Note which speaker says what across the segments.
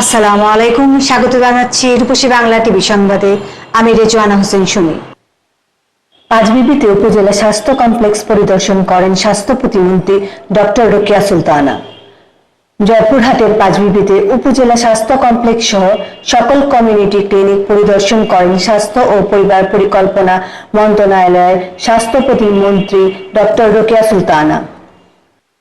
Speaker 1: আসসালামু আলাইকুম, স্বাগত জানাচ্ছি রূপসী বাংলা টিভি সংবাদে। আমি রেজওয়ানা হোসেন সুমি। পাঁচবিবিতে উপজেলা স্বাস্থ্য কমপ্লেক্স পরিদর্শন করেন স্বাস্থ্য প্রতিমন্ত্রী ডক্টর রোকেয়া সুলতানা। জয়পুরহাটের পাঁচবিবিতে উপজেলা স্বাস্থ্য কমপ্লেক্স সহ সকল কমিউনিটি ক্লিনিক পরিদর্শন করেন স্বাস্থ্য ও পরিবার পরিকল্পনা মন্ত্রণালয়ের স্বাস্থ্য প্রতিমন্ত্রী ডক্টর রোকেয়া সুলতানা।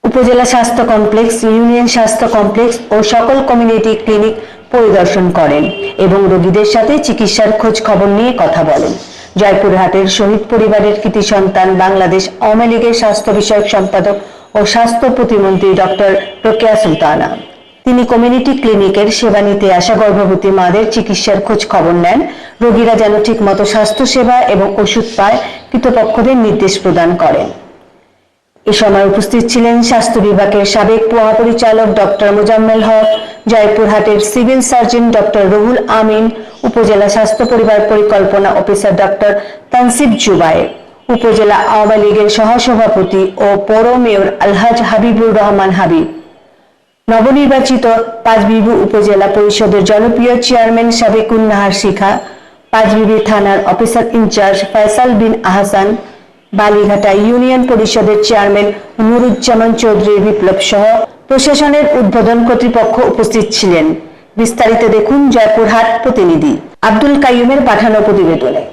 Speaker 1: উপজেলা স্বাস্থ্য কমপ্লেক্স, ইউনিয়ন স্বাস্থ্য কমপ্লেক্স ও সকল কমিউনিটি ক্লিনিক পরিদর্শন করেন এবং রোগীদের সাথে চিকিৎসার খোঁজ খবর নিয়ে কথা বলেন। জয়পুরহাটের শহীদ পরিবারের কৃতি সন্তান বাংলাদেশ আওয়ামী লীগের স্বাস্থ্য বিষয়ক সম্পাদক ও স্বাস্থ্য প্রতিমন্ত্রী ডক্টর রোকেয়া সুলতানা। তিনি কমিউনিটি ক্লিনিকের সেবা নিতে আসা গর্ভবতী মাদের চিকিৎসার খোঁজ খবর নেন। রোগীরা যেন ঠিকমতো স্বাস্থ্য সেবা এবং ওষুধ পায়, কৃতপক্ষদের নির্দেশ প্রদান করেন। এ সময় উপস্থিত ছিলেন স্বাস্থ্য বিভাগের সাবেক মহাপরিচালক ডক্টর মোজাম্মেল হক, জয়পুরহাটের civil surgeon doctor Ruhul Amin, উপজেলা স্বাস্থ্য পরিবার পরিকল্পনা অফিসার ডক্টর তানসিব জুবায়ের, উপজেলা আওয়ামী লীগের সহসভাপতি ও পৌর মেয়র আলহাজ হাবিবুর রহমান হাবিব। নবনির্বাচিত পাঁচবিবি উপজেলা পরিষদের জনপ্রিয় চেয়ারম্যান সাবেকুন নাহার শিখা, পাঁচবিবি থানার officer in charge Faisal Bin Ahsan Balighata union পরিষদের চেয়ারম্যান নুরুজ্জামান চৌধুরী বিপ্লব সহ প্রশাসনের উদ্বোধন কর্তৃপক্ষ উপস্থিত ছিলেন। বিস্তারিত দেখুন জয়পুরহাট প্রতিনিধি আব্দুল কাইমের পাঠানো প্রতিবেদনে।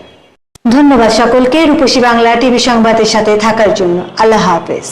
Speaker 1: ধন্যবাদ সকলকে। রূপসী বাংলা টিভি সংবাদের সাথে থাকার জন্য আল্লাহ হাফেজ।